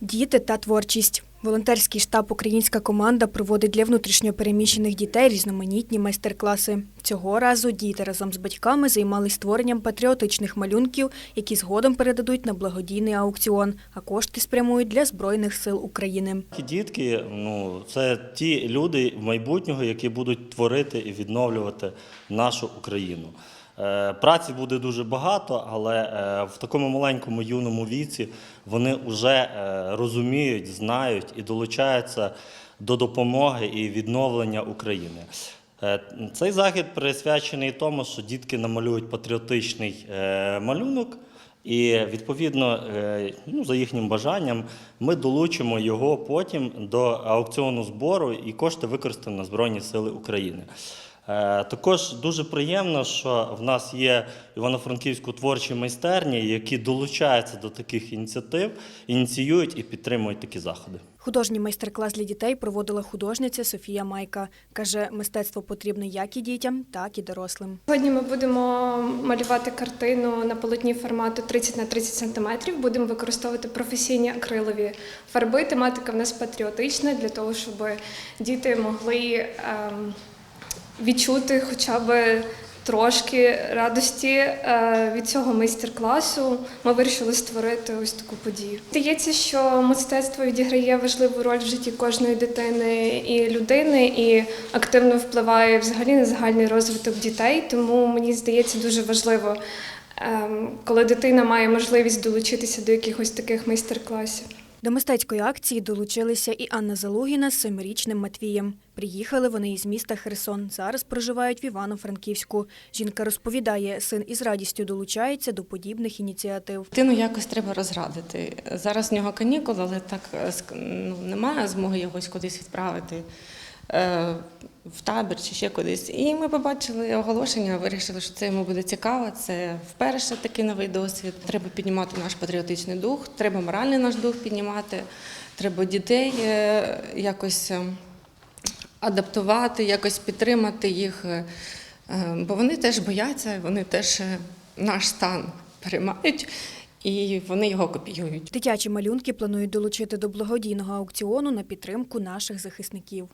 Діти та творчість. Волонтерський штаб Українська команда проводить для внутрішньопереміщених дітей різноманітні майстер-класи. Цього разу діти разом з батьками займались створенням патріотичних малюнків, які згодом передадуть на благодійний аукціон, а кошти спрямують для Збройних сил України. Дітки, ну це ті люди майбутнього, які будуть творити і відновлювати нашу Україну. Е, Праці буде дуже багато, але е, в такому маленькому юному віці вони вже е, розуміють, знають і долучаються до допомоги і відновлення України. Цей захід присвячений тому, що дітки намалюють патріотичний малюнок. І відповідно, ну, за їхнім бажанням, ми долучимо його потім до аукціону збору і кошти використаємо на Збройні Сили України. Е, Також дуже приємно, що в нас є івано-франківську творчі майстерні, які долучаються до таких ініціатив, ініціюють і підтримують такі заходи. Художній майстер-клас для дітей проводила художниця Софія Майка. Каже, мистецтво потрібне як і дітям, так і дорослим. Сьогодні ми будемо малювати картину на полотні формату 30 на 30 см. Будемо використовувати професійні акрилові фарби. Тематика в нас патріотична для того, щоб діти могли ем, відчути хоча б трошки радості е, від цього майстер-класу. Ми вирішили створити ось таку подію. Здається, що мистецтво відіграє важливу роль в житті кожної дитини і людини, і активно впливає взагалі на загальний розвиток дітей. Тому мені здається дуже важливо, ем, коли дитина має можливість долучитися до якихось таких майстер-класів. До мистецької акції долучилися і Анна Залугіна з семирічним Матвієм. Приїхали вони із міста Херсон. Зараз проживають в Івано-Франківську. Жінка розповідає, син із радістю долучається до подібних ініціатив. Дитину якось треба розрадити. Зараз в нього канікули, але так е, ну, немає змоги його кудись відправити в табір чи ще кудись. І ми побачили оголошення, вирішили, що це йому буде цікаво. Це вперше такий новий досвід. Треба піднімати наш патріотичний дух, треба моральний наш дух піднімати, треба дітей е, якось е, адаптувати, якось підтримати їх. е, е, Бо вони теж бояться, вони теж е, наш стан переймають і вони його копіюють. Дитячі малюнки планують долучити до благодійного аукціону на підтримку наших захисників.